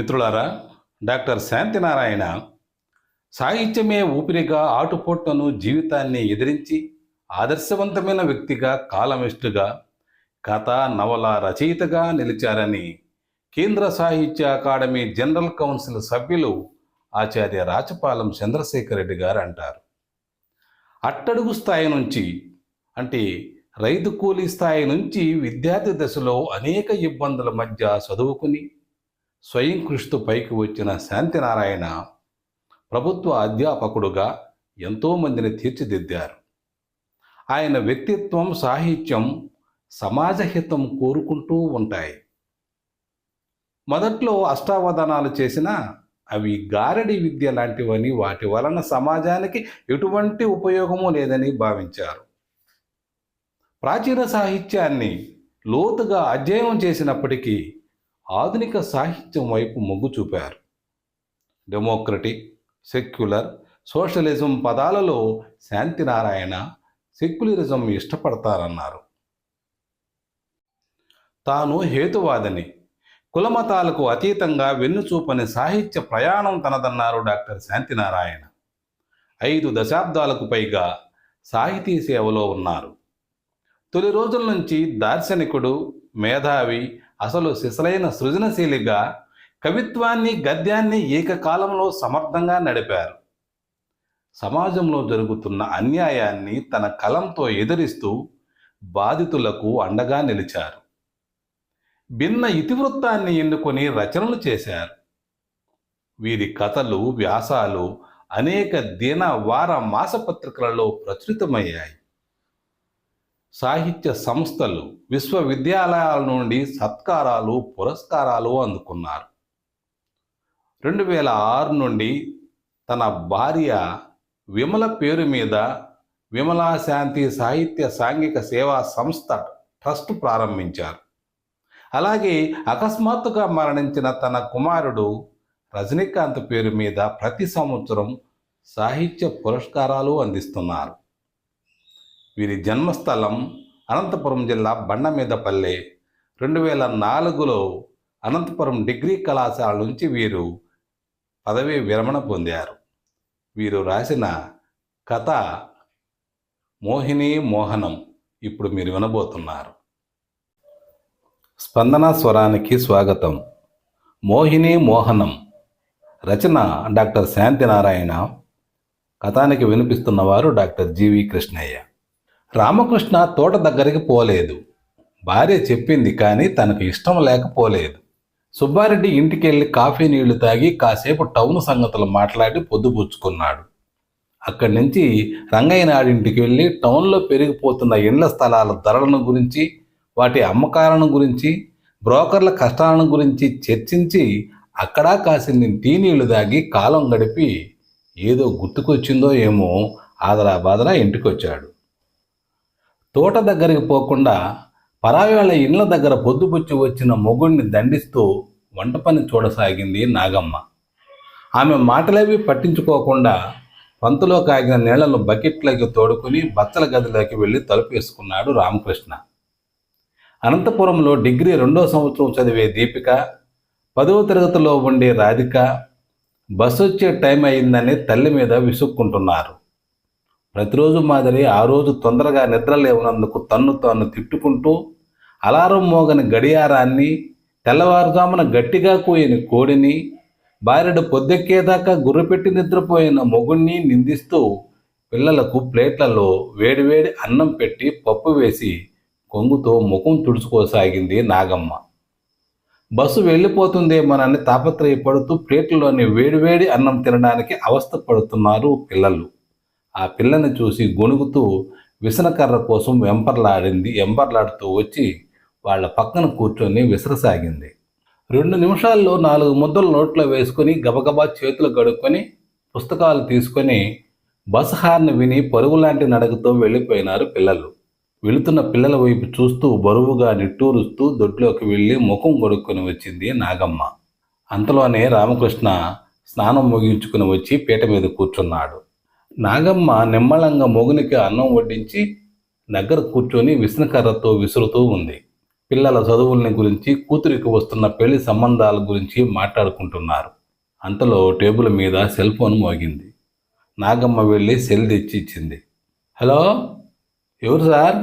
మిత్రులారా డాక్టర్ శాంతినారాయణ సాహిత్యమే ఊపిరిగా ఆటుపోట్లను జీవితాన్ని ఎదిరించి ఆదర్శవంతమైన వ్యక్తిగా కాలమిస్టుగా కథ నవల రచయితగా నిలిచారని కేంద్ర సాహిత్య అకాడమీ జనరల్ కౌన్సిల్ సభ్యులు ఆచార్య రాచపాలెం చంద్రశేఖర్ రెడ్డి గారు అంటారు. అట్టడుగు స్థాయి నుంచి అంటే రైతు కూలీ స్థాయి నుంచి విద్యార్థి దశలో అనేక ఇబ్బందుల మధ్య చదువుకుని స్వయం కృషితో పైకి వచ్చిన శాంతినారాయణ ప్రభుత్వ అధ్యాపకుడుగా ఎంతోమందిని తీర్చిదిద్దారు. ఆయన వ్యక్తిత్వం సాహిత్యం సమాజహితం కోరుకుంటూ ఉంటాయి. మొదట్లో అష్టావధానాలు చేసినా అవి గారడి విద్య లాంటివని వాటి వలన సమాజానికి ఎటువంటి ఉపయోగము లేదని భావించారు. ప్రాచీన సాహిత్యాన్ని లోతుగా అధ్యయనం చేసినప్పటికీ ఆధునిక సాహిత్యం వైపు మొగ్గు చూపారు. డెమోక్రటిక్ సెక్యులర్ సోషలిజం పదాలలో శాంతినారాయణ సెక్యులరిజం ఇష్టపడతారన్నారు. తాను హేతువాదని కులమతాలకు అతీతంగా వెన్నుచూపని సాహిత్య ప్రయాణం తనదన్నారు డాక్టర్ శాంతినారాయణ ఐదు దశాబ్దాలకు పైగా సాహితీ సేవలో ఉన్నారు. తొలి రోజుల నుంచి దార్శనికుడు మేధావి అసలు సిసలైన సృజనశీలిగా కవిత్వాన్ని గద్యాన్ని ఏకకాలంలో సమర్థంగా నడిపారు. సమాజంలో జరుగుతున్న అన్యాయాన్ని తన కలంతో ఎదిరిస్తూ బాధితులకు అండగా నిలిచారు. భిన్న ఇతివృత్తాన్ని ఎన్నుకొని రచనలు చేశారు. వీరి కథలు వ్యాసాలు అనేక దిన వార మాసపత్రికలలో ప్రచురితమయ్యాయి. సాహిత్య సంస్థలు విశ్వవిద్యాలయాల నుండి సత్కారాలు పురస్కారాలు అందుకున్నారు. రెండు వేల ఆరు నుండి తన భార్య విమల పేరు మీద విమలా శాంతి సాహిత్య సాంఘిక సేవా సంస్థ ట్రస్ట్ ప్రారంభించారు. అలాగే అకస్మాత్తుగా మరణించిన తన కుమారుడు రజనీకాంత్ పేరు మీద ప్రతి సంవత్సరం సాహిత్య పురస్కారాలు అందిస్తున్నారు. వీరి జన్మస్థలం అనంతపురం జిల్లా బండమీదపల్లె. రెండు వేల నాలుగులో అనంతపురం డిగ్రీ కళాశాల నుంచి వీరు పదవీ విరమణ పొందారు. వీరు రాసిన కథ మోహిని మోహనం ఇప్పుడు మీరు వినబోతున్నారు. స్పందన స్వరానికి స్వాగతం. మోహిని మోహనం రచన డాక్టర్ శాంతినారాయణ. కథానికి వినిపిస్తున్నవారు doctor G V Krishnaiah. Ramakrishna తోట దగ్గరికి పోలేదు. భార్య చెప్పింది కానీ తనకు ఇష్టం లేకపోలేదు. సుబ్బారెడ్డి ఇంటికి వెళ్ళి కాఫీ నీళ్ళు తాగి కాసేపు టౌన్ సంగతులు మాట్లాడి పొద్దుపుచ్చుకున్నాడు. అక్కడి నుంచి రంగయ్య నాడింటికి వెళ్ళి టౌన్లో పెరిగిపోతున్న ఇండ్ల స్థలాల ధరలను గురించి వాటి అమ్మకాలను గురించి బ్రోకర్ల కష్టాలను గురించి చర్చించి అక్కడా కాసిన్ని టీ నీళ్ళు తాగి కాలం గడిపి ఏదో గుర్తుకొచ్చిందో ఏమో ఆదరా బాదరా ఇంటికొచ్చాడు. తోట దగ్గరికి పోకుండా పరాయి వాళ్ళ ఇళ్ళ దగ్గర పొద్దుపుచ్చి వచ్చిన మొగుడిని దండిస్తూ వంట పని చూడసాగింది నాగమ్మ. ఆమె మాటలేవి పట్టించుకోకుండా పంతులో కాగిన నీళ్ళను బకెట్లోకి తోడుకుని బచ్చల గదిలోకి వెళ్ళి తలుపేసుకున్నాడు రామకృష్ణ. అనంతపురంలో డిగ్రీ రెండో సంవత్సరం చదివే దీపిక పదవ తరగతిలో ఉండే రాధిక బస్సు వచ్చే టైం అయిందని తల్లి మీద విసుక్కుంటున్నారు. ప్రతిరోజు మాదిరి ఆ రోజు తొందరగా నిద్ర లేవనందుకు తన్ను తాను తిట్టుకుంటూ అలారం మోగని గడియారాన్ని తెల్లవారుజామున గట్టిగా కూయని కోడిని బారెడు పొద్దెక్కేదాకా గుర్రపెట్టి నిద్రపోయిన మొగుణ్ణి నిందిస్తూ పిల్లలకు ప్లేట్లలో వేడివేడి అన్నం పెట్టి పప్పు వేసి కొంగుతో ముఖం తుడుచుకోసాగింది నాగమ్మ. బస్సు వెళ్ళిపోతుందేమోనని తాపత్రయపడుతూ ప్లేట్లలోని వేడివేడి అన్నం తినడానికి అవస్థ పడుతున్నారు పిల్లలు. ఆ పిల్లని చూసి గొణుగుతూ విసనకర్ర కోసం వెంపర్లాడింది. ఎంపర్లాడుతూ వచ్చి వాళ్ళ పక్కన కూర్చొని విసరసాగింది. రెండు నిమిషాల్లో నాలుగు ముద్దలు నోట్లో వేసుకొని గబగబా చేతులు గడుక్కొని పుస్తకాలు తీసుకొని బస్ హార్న్ విని పరుగులాంటి నడకతో వెళ్ళిపోయినారు పిల్లలు. వెళుతున్న పిల్లల వైపు చూస్తూ బరువుగా నిట్టూరుస్తూ దొడ్లోకి వెళ్ళి ముఖం కొడుక్కొని వచ్చింది నాగమ్మ. అంతలోనే రామకృష్ణ స్నానం ముగించుకుని వచ్చి పీట మీద కూర్చున్నాడు. నాగమ్మ నిమ్మళంగా మొగునికి అన్నం వడ్డించి దగ్గర కూర్చొని విసనకర్రతో విసురుతూ ఉంది. పిల్లల చదువుల్ని గురించి కూతురికి వస్తున్న పెళ్ళి సంబంధాల గురించి మాట్లాడుకుంటున్నారు. అంతలో టేబుల్ మీద సెల్ ఫోన్ మోగింది. నాగమ్మ వెళ్ళి సెల్ తెచ్చి ఇచ్చింది. హలో? ఎవరు సార్?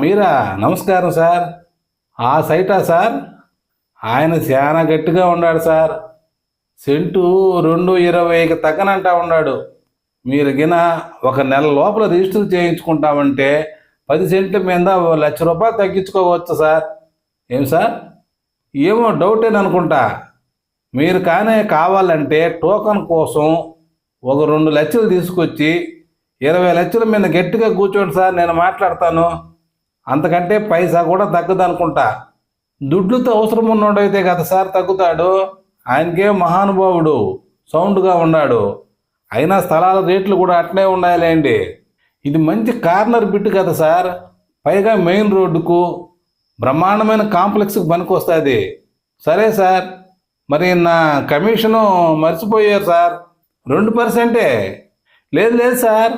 మీరా? నమస్కారం సార్. ఆ సైటా సార్? ఆయన చాలా గట్టిగా ఉన్నాడు సార్. సెంటు రెండు ఇరవైకి తగ్గనంటా ఉన్నాడు. మీరు గిన ఒక నెల లోపల రిజిస్టర్ చేయించుకుంటామంటే పది సెంట్ల మీద ఓ లక్ష రూపాయలు తగ్గించుకోవచ్చు సార్. ఏం సార్? ఏమో డౌటేననుకుంటా మీరు కానీ కావాలంటే టోకన్ కోసం ఒక రెండు లక్షలు తీసుకొచ్చి ఇరవై లక్షల మీద గట్టిగా కూర్చోండి సార్ నేను మాట్లాడతాను. అంతకంటే పైసా కూడా తగ్గదు అనుకుంటా. అవసరం ఉన్నోడైతే కదా సార్ తగ్గుతాడు. ఆయనకే మహానుభావుడు సౌండ్గా ఉన్నాడు. అయినా స్థలాల రేట్లు కూడా అట్లే ఉన్నాయిలేండి. ఇది మంచి కార్నర్ బిట్ కదా సార్. పైగా మెయిన్ రోడ్డుకు బ్రహ్మాండమైన కాంప్లెక్స్కి పనికొస్తుంది. సరే సార్. మరి నా కమిషను మర్చిపోయారు సార్. రెండు పర్సెంటే. లేదు లేదు సార్.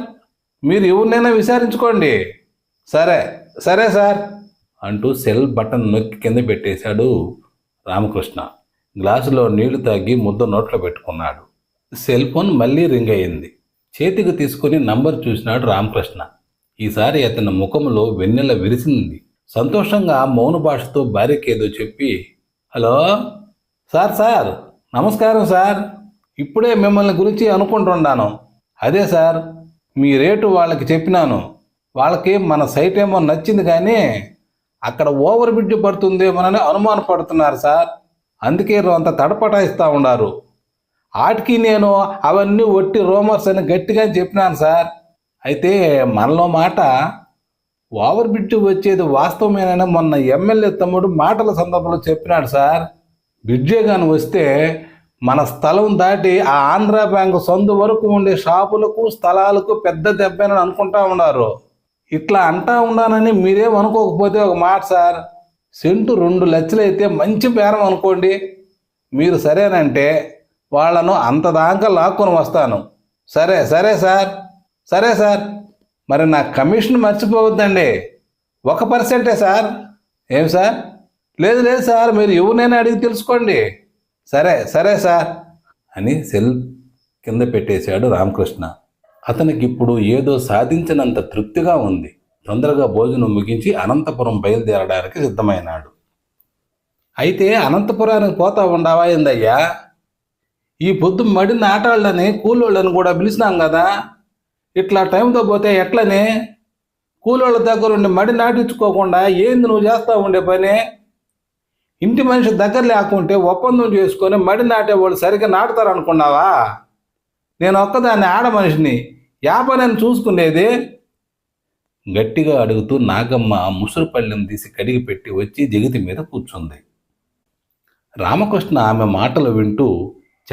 మీరు ఎవరినైనా విచారించుకోండి. సరే సరే సార్ అంటూ సెల్ బటన్ నొక్కి కింద పెట్టేశాడు రామకృష్ణ. గ్లాసులో నీళ్ళు తాగి ముద్ద నోట్లో పెట్టుకున్నాడు. సెల్ ఫోన్ మళ్ళీ రింగ్ అయింది చేతికి తీసుకుని నంబర్ చూసినాడు రామకృష్ణ. ఈసారి అతని ముఖంలో వెన్నెల విరిసింది. సంతోషంగా మౌన భాషతో భార్యకేదో చెప్పి హలో? సార్ సార్ నమస్కారం సార్. ఇప్పుడే మిమ్మల్ని గురించి అనుకుంటున్నాను. అదే సార్ మీ రేటు వాళ్ళకి చెప్పినాను. వాళ్ళకి మన సైట్ ఏమో నచ్చింది కానీ అక్కడ ఓవర్ బిడ్డు పడుతుందేమోనని అనుమానపడుతున్నారు సార్. అందుకే అంత తడపటాయిస్తూ ఉన్నారు. ఆటికి నేను అవన్నీ ఒట్టి రూమర్స్ అని గట్టిగా చెప్పినాను సార్. అయితే మనలో మాట ఓవర్ బిడ్డు వచ్చేది వాస్తవమేనని మొన్న ఎమ్మెల్యే తమ్ముడు మాటల సందర్భంలో చెప్పినాడు సార్. బిడ్జే కానీ వస్తే మన స్థలం దాటి ఆ ఆంధ్ర బ్యాంకు సందు వరకు ఉండే షాపులకు స్థలాలకు పెద్ద దెబ్బేనని అనుకుంటా ఉన్నారు. ఇట్లా అంటా ఉన్నానని మీరేం అనుకోకపోతే ఒక మాట సార్. సెంటు రెండు లక్షలు అయితే మంచి బేరం అనుకోండి. మీరు సరేనంటే వాళ్ళను అంత దాకా లాక్కొని వస్తాను. సరే సరే సార్ సరే సార్. మరి నా కమిషన్ మర్చిపోవద్దండి. ఒక పర్సెంటే సార్. ఏం సార్? లేదు లేదు సార్ మీరు ఎవరినైనా అడిగి తెలుసుకోండి. సరే సరే సార్. అని సెల్ కింద పెట్టేశాడు రామకృష్ణ. అతనికి ఇప్పుడు ఏదో సాధించినంత తృప్తిగా ఉంది. తొందరగా భోజనం ముగించి అనంతపురం బయలుదేరడానికి సిద్ధమైనాడు. అయితే అనంతపురానికి పోతా ఉండవా ఏందయ్యా ఈ పొద్దు మడిన ఆటవాళ్ళని కూలోళ్ళని కూడా పిలిచినాం కదా. ఇట్లా టైంతో పోతే ఎట్లని? కూలోళ్ళ దగ్గర ఉండి మడి నాటించుకోకుండా ఏంది నువ్వు చేస్తా ఉండే పని? ఇంటి మనిషి దగ్గర లేకుంటే ఒప్పందం చేసుకొని మడి నాటేవాళ్ళు సరిగ్గా నాటుతారు అనుకున్నావా నేను ఒక్కదాన్ని ఆడ మనిషిని యాపనని చూసుకునేది? గట్టిగా అడుగుతూ నాగమ్మ ముసురు పళ్ళెం తీసి కడిగి పెట్టి వచ్చి జగతి మీద కూర్చుంది. రామకృష్ణ ఆమె మాటలు వింటూ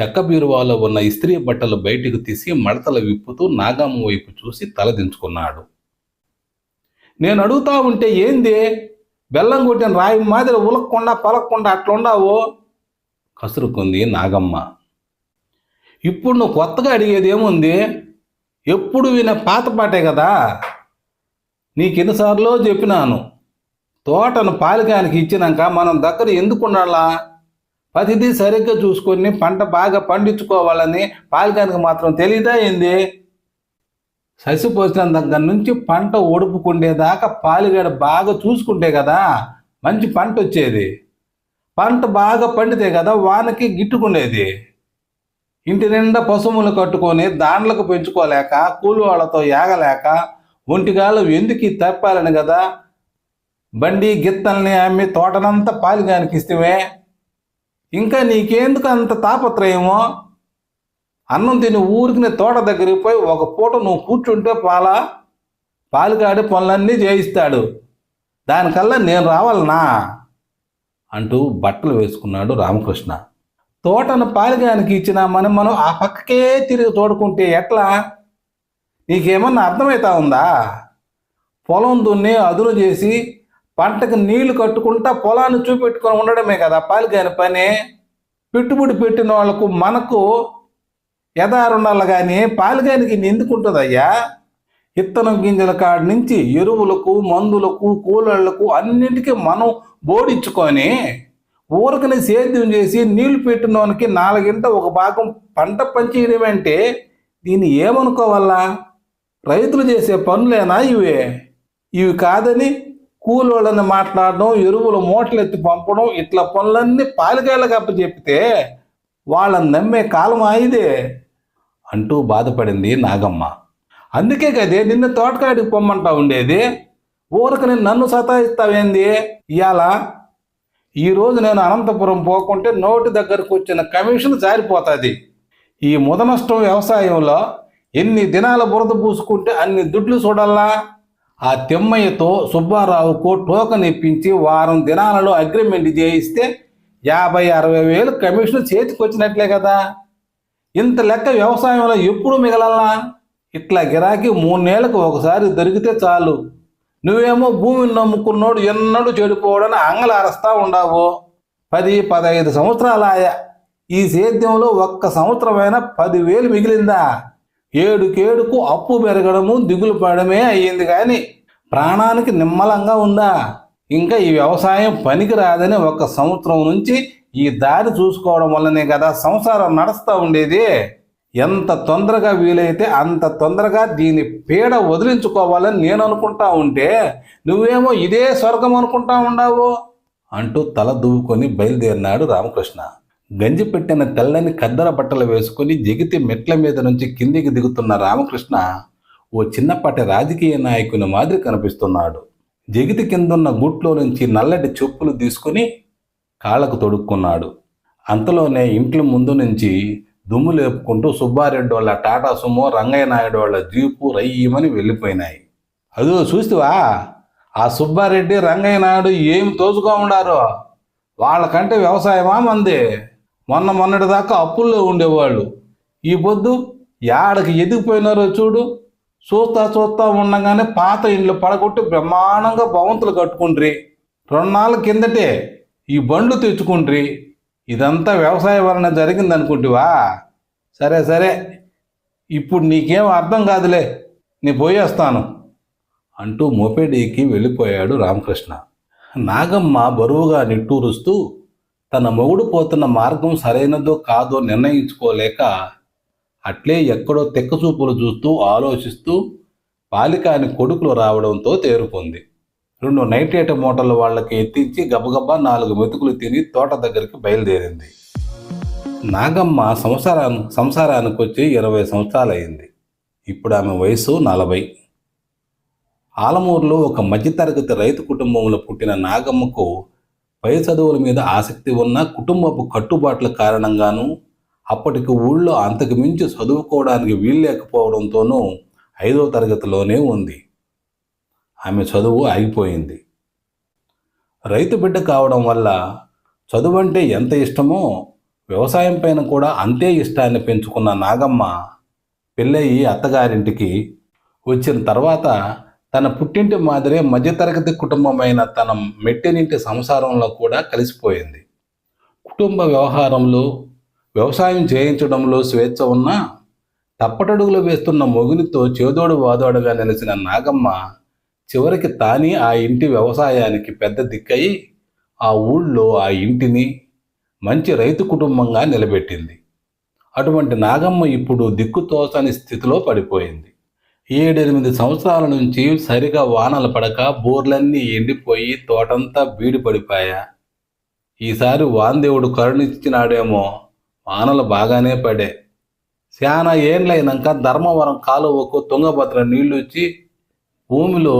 చెక్క బీరువాలో ఉన్న ఇస్త్రీ బట్టలు బయటికి తీసి మడతలు విప్పుతూ నాగమ్మ వైపు చూసి తలదించుకున్నాడు నేను అడుగుతా ఉంటే ఏంది? బెల్లం కొట్టిన రాయి మాదిరి ఉలక్కుండా పలక్కుండా అట్లుండావు? కసురుకుంది నాగమ్మ. ఇప్పుడు నువ్వు కొత్తగా అడిగేది ఏముంది? ఎప్పుడు వినే పాత పాటే కదా? నీకెన్నిసార్లు చెప్పినాను. తోటను పాలికానికి ఇచ్చినాక మనం దగ్గర ఎందుకు ఉండాలా? ప్రతిదీ సరిగ్గా చూసుకొని పంట బాగా పండించుకోవాలని పాలకానికి మాత్రం తెలియదా ఏంది? ససిపోసిన దగ్గర నుంచి పంట ఒడుపుకుండేదాకా పాలిగాడు బాగా చూసుకుంటే కదా మంచి పంట వచ్చేది. పంట బాగా పండితే కదా వానకి గిట్టుకునేది ఇంటి నిండా పశువులు కట్టుకొని దాండ్లకు పెంచుకోలేక కూలి వాళ్ళతో ఏగలేక ఒంటిగాళ్ళు ఎందుకు తప్పాలని కదా? బండి గిత్తల్ని అమ్మి తోటనంతా పాలిగానికి ఇస్తేమే ఇంకా నీకెందుకు అంత తాపత్రయమో? అన్నం తిని ఊరికి తోట దగ్గరికి పోయి ఒక పూట నువ్వు కూర్చుంటే పాల? పాలుగాడి పనులన్నీ చేయిస్తాడు. దానికల్లా నేను రావాలనా? అంటూ బట్టలు వేసుకున్నాడు రామకృష్ణ. తోటను పాలిగానికి ఇచ్చినా మనం మనం ఆ పక్కకే తిరిగి తోడుకుంటే ఎట్లా? నీకేమన్నా అర్థమవుతా ఉందా? పొలం దున్ని అదును చేసి పంటకు నీళ్ళు కట్టుకుంటా పొలాన్ని చూపెట్టుకొని ఉండడమే కదా పాలిగాని పని. పెట్టుబడి పెట్టిన వాళ్ళకు మనకు ఎదారుండాలి కానీ పాలిగానికి ఎందుకు ఉంటుందయ్యా? ఇత్తనం గింజల కాడి నుంచి ఎరువులకు మందులకు కూలళ్ళకు అన్నింటికీ మనం బోడించుకొని ఊరకని సేద్యం చేసి నీళ్ళు పెట్టినోనికి నాలుగింట ఒక భాగం పంట పంచేయడం అంటే దీన్ని ఏమనుకోవాలా? రైతులు చేసే పనులేనా ఇవే? ఇవి కాదని కూలోళ్ళని మాట్లాడడం ఎరువులు మూటలు ఎత్తి పంపడం ఇట్లా పనులన్నీ పాలికాయలకు అప్పచెప్తే వాళ్ళని నమ్మే కాలం ఇదే అంటూ బాధపడింది నాగమ్మ. అందుకే కదే నిన్ను తోటకాడికి పొమ్మంటా ఉండేది ఊరకని నన్ను సతాయిస్తావేంది? ఇవాళ ఈరోజు నేను అనంతపురం పోకుంటే నోటి దగ్గరకు వచ్చిన కమిషన్ జారిపోతుంది. ఈ ముదనష్టం వ్యవసాయంలో ఎన్ని దినాల బురద పూసుకుంటే అన్ని దుడ్లు చూడాలా ఆ తెమ్మయ్యతో సుబ్బారావుకు టోకన్ ఇప్పించి వారం దినాలలో అగ్రిమెంట్ చేయిస్తే యాభై అరవై వేలు కమిషన్ చేతికొచ్చినట్లే కదా. ఇంత లెక్క వ్యవసాయంలో ఎప్పుడు మిగలలా ఇట్లా గిరాకీ మూడేళ్ళకు ఒకసారి దొరికితే చాలు. నువ్వేమో భూమిని నమ్ముకున్నోడు ఎన్నడూ చెడిపోవడని అంగలారస్తా ఉండావు. పది పదహైదు సంవత్సరాలాయా ఈ సేద్యంలో ఒక్క సంవత్సరమైనా పదివేలు మిగిలిందా? ఏడుకేడుకు అప్పు పెరగడము దిగులు పడమే అయ్యింది కానీ ప్రాణానికి నిమ్మలంగా ఉందా? ఇంకా ఈ వ్యవసాయం పనికి రాదని ఒక సంవత్సరం నుంచి ఈ దారి చూసుకోవడం వల్లనే కదా సంసారం నడుస్తూ ఉండేది. ఎంత తొందరగా వీలైతే అంత తొందరగా దీని పీడ వదిలించుకోవాలని నేను అనుకుంటా ఉంటే నువ్వేమో ఇదే స్వర్గం అనుకుంటా ఉండావు? అంటూ తల దువ్వుకొని బయలుదేరినాడు రామకృష్ణ. గంజి పెట్టిన తెల్లని కద్దర బట్టలు వేసుకుని జగితి మెట్ల మీద నుంచి కిందికి దిగుతున్న రామకృష్ణ ఓ చిన్నపాటి రాజకీయ నాయకుని మాదిరి కనిపిస్తున్నాడు. జగితి కిందున్న గుట్లో నుంచి నల్లటి చెప్పులు తీసుకుని కాళ్ళకు తొడుక్కున్నాడు. అంతలోనే ఇంట్లో ముందు నుంచి దుమ్ము లేపుకుంటూ సుబ్బారెడ్డి వాళ్ళ టాటా సుమో రంగయ్య నాయుడు వాళ్ళ జీపు రయ్యమని వెళ్ళిపోయినాయి. అదో చూస్తావా ఆ సుబ్బారెడ్డి రంగయ్య నాయుడు ఏం తోచుకో వాళ్ళకంటే వ్యవసాయమా మంది? మొన్న మొన్నటి దాకా అప్పుల్లో ఉండేవాళ్ళు. ఈ పొద్దు యాడకి ఎదిగిపోయినారో చూడు. చూస్తా చూస్తా ఉండగానే పాత ఇండ్లు పడగొట్టి బ్రహ్మాండంగా భవంతులు కట్టుకుండ్రి. రెండు నాళ్ళ కిందటే ఈ బండ్లు తెచ్చుకుండ్రి. ఇదంతా వ్యవసాయ వలన జరిగింది అనుకుంటివా సరే సరే. ఇప్పుడు నీకేం అర్థం కాదులే. నీ పోయేస్తాను. అంటూ మోపెడీకి వెళ్ళిపోయాడు రామకృష్ణ. నాగమ్మ బరువుగా నిట్టూరుస్తూ తన మొగుడు పోతున్న మార్గం సరైనదో కాదో నిర్ణయించుకోలేక అట్లే ఎక్కడో తెక్కచూపులు చూస్తూ ఆలోచిస్తూ పాలికాని కొడుకులు రావడంతో తేరుకుంది రెండు నైట్రేట్ మూటలు వాళ్ళకి ఎత్తించి గబగబా నాలుగు మెతుకులు తిని తోట దగ్గరికి బయలుదేరింది. నాగమ్మ సంసారాన్ని సంసారానికి వచ్చి ఇరవై సంవత్సరాలయ్యింది. ఇప్పుడు ఆమె వయసు నలభై. ఆలమూరులో ఒక మధ్యతరగతి రైతు కుటుంబంలో పుట్టిన నాగమ్మకు పై చదువుల మీద ఆసక్తి ఉన్న కుటుంబపు కట్టుబాట్ల కారణంగాను అప్పటికి ఊళ్ళో అంతకు మించి చదువుకోవడానికి వీల్లేకపోవడంతోనూ ఐదో తరగతిలోనే ఉంది. ఆమె చదువు ఆగిపోయింది రైతు బిడ్డ కావడం వల్ల చదువు అంటే ఎంత ఇష్టమో వ్యవసాయం పైన కూడా అంతే ఇష్టాన్ని పెంచుకున్న నాగమ్మ పెళ్ళయి అత్తగారింటికి వచ్చిన తర్వాత తన పుట్టింటి మాదిరే మధ్యతరగతి కుటుంబమైన తన మెట్టినింటి సంసారంలో కూడా కలిసిపోయింది. కుటుంబ వ్యవహారంలో వ్యవసాయం చేయించడంలో స్వేచ్ఛ ఉన్నా తప్పటడుగులు వేస్తున్న మొగునితో చేదోడు వాదోడుగా నిలిచిన నాగమ్మ చివరికి తాని ఆ ఇంటి వ్యవసాయానికి పెద్ద దిక్కయి ఆ ఊళ్ళో ఆ ఇంటిని మంచి రైతు కుటుంబంగా నిలబెట్టింది. అటువంటి నాగమ్మ ఇప్పుడు దిక్కుతోచని స్థితిలో పడిపోయింది. ఏడెనిమిది సంవత్సరాల నుంచి సరిగా వానలు పడక బోర్లన్నీ ఎండిపోయి తోటంతా బీడి పడిపాయా. ఈసారి వాందేవుడు కరుణిచ్చినాడేమో వానలు బాగానే పడే. శానా ఏండ్లైనాక ధర్మవరం కాలువకు తుంగభద్ర నీళ్ళు వచ్చి భూమిలో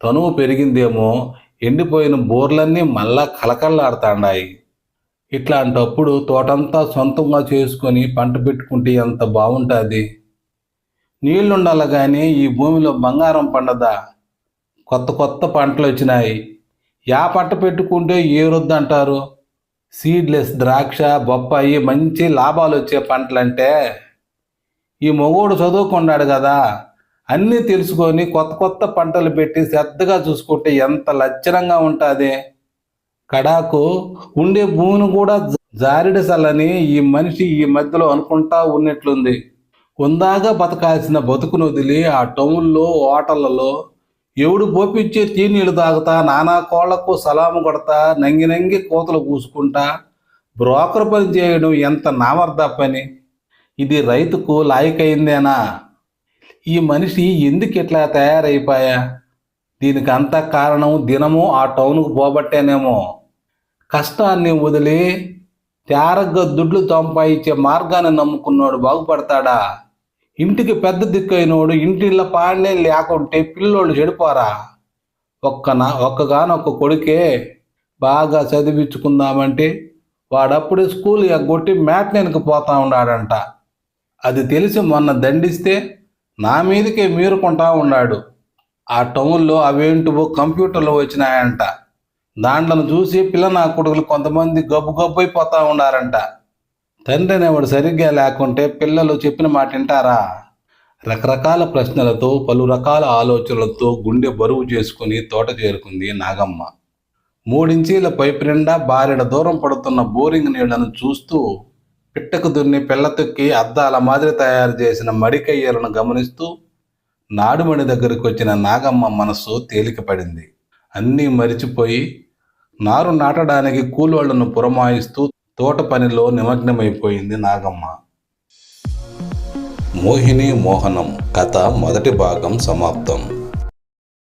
తనువు పెరిగిందేమో. ఎండిపోయిన బోర్లన్నీ మళ్ళా కలకల్లాడుతాండాయి ఇట్లాంటప్పుడు తోటంతా సొంతంగా చేసుకొని పంట పెట్టుకుంటే ఎంత బాగుంటుంది నీళ్ళుండాలి కానీ ఈ భూమిలో బంగారం పండదా? కొత్త కొత్త పంటలు వచ్చినాయి. యా పంట పెట్టుకుంటే ఏ రొద్దు అంటారు? సీడ్లెస్ ద్రాక్ష బొప్పాయి మంచి లాభాలు వచ్చే పంటలంటే? ఈ మొగోడు చదువుకున్నాడు కదా అన్నీ తెలుసుకొని కొత్త కొత్త పంటలు పెట్టి శ్రద్ధగా చూసుకుంటే ఎంత లచ్చనంగా ఉంటుంది. కడాకు ఉండే భూమిని కూడా జారిడసలని ఈ మనిషి ఈ మధ్యలో అనుకుంటా ఉన్నట్లుంది. ఉందాగా బతకాల్సిన బతుకును వదిలి ఆ టౌన్లో హోటళ్ళలో ఎవడు పోపిచ్చే తీనీళ్ళు తాగుతా నానా కోళ్ళకు సలాము కొడతా నంగి నంగి కోతలు కూసుకుంటా బ్రోకర్ పని చేయడం ఎంత నామర్ద పని? ఇది రైతుకు లాయకైందేనా? ఈ మనిషి ఎందుకు ఇట్లా తయారైపోయా? దీనికి అంతా కారణం దినము ఆ టౌన్కు పోబట్టేనేమో. కష్టాన్ని వదిలి తేరగ్గా దుడ్లు సంపాదించే మార్గాన్ని నమ్ముకున్నాడు బాగుపడతాడా? ఇంటికి పెద్ద దిక్కైనోడు ఇంటిళ్ళ పాడనే లేకుంటే పిల్లోళ్ళు చెడిపోరా? ఒక్కన ఒక్కగానొక్క కొడుకే బాగా చదివించుకుందామంటే వాడప్పుడే స్కూల్ ఎగ్గొట్టి మ్యాట్నెన్కి పోతా ఉన్నాడంట. అది తెలిసి మొన్న దండిస్తే నా మీదకే మీరుకుంటా ఉన్నాడు. ఆ టౌన్లో అవేంటివో కంప్యూటర్లు వచ్చినాయంట. దాంట్లను చూసి పిల్ల నా కొడుకులు కొంతమంది గబ్బు గబ్బు ఉన్నారంట తండ్రి అనేవాడు సరిగ్గా లేకుంటే పిల్లలు చెప్పిన మాట వింటారా? రకరకాల ప్రశ్నలతో పలు రకాల ఆలోచనలతో గుండె బరువు చేసుకుని తోట చేరుకుంది నాగమ్మ. మూడించీల పైపు నిండా బారెడ దూరం పడుతున్న బోరింగ్ నీళ్ళను చూస్తూ పిట్టకు దున్ని పిల్ల తొక్కి అద్దాల మాదిరి తయారు చేసిన మడికయ్యలను గమనిస్తూ నాడుమణి దగ్గరికి వచ్చిన నాగమ్మ మనస్సు తేలికపడింది. అన్నీ మరిచిపోయి నారు నాటడానికి కూలోళ్ళను పురమాయిస్తూ తోట పనిలో నిమగ్నమైపోయింది నాగమ్మ. మోహిని మోహనం కథ మొదటి భాగం సమాప్తం.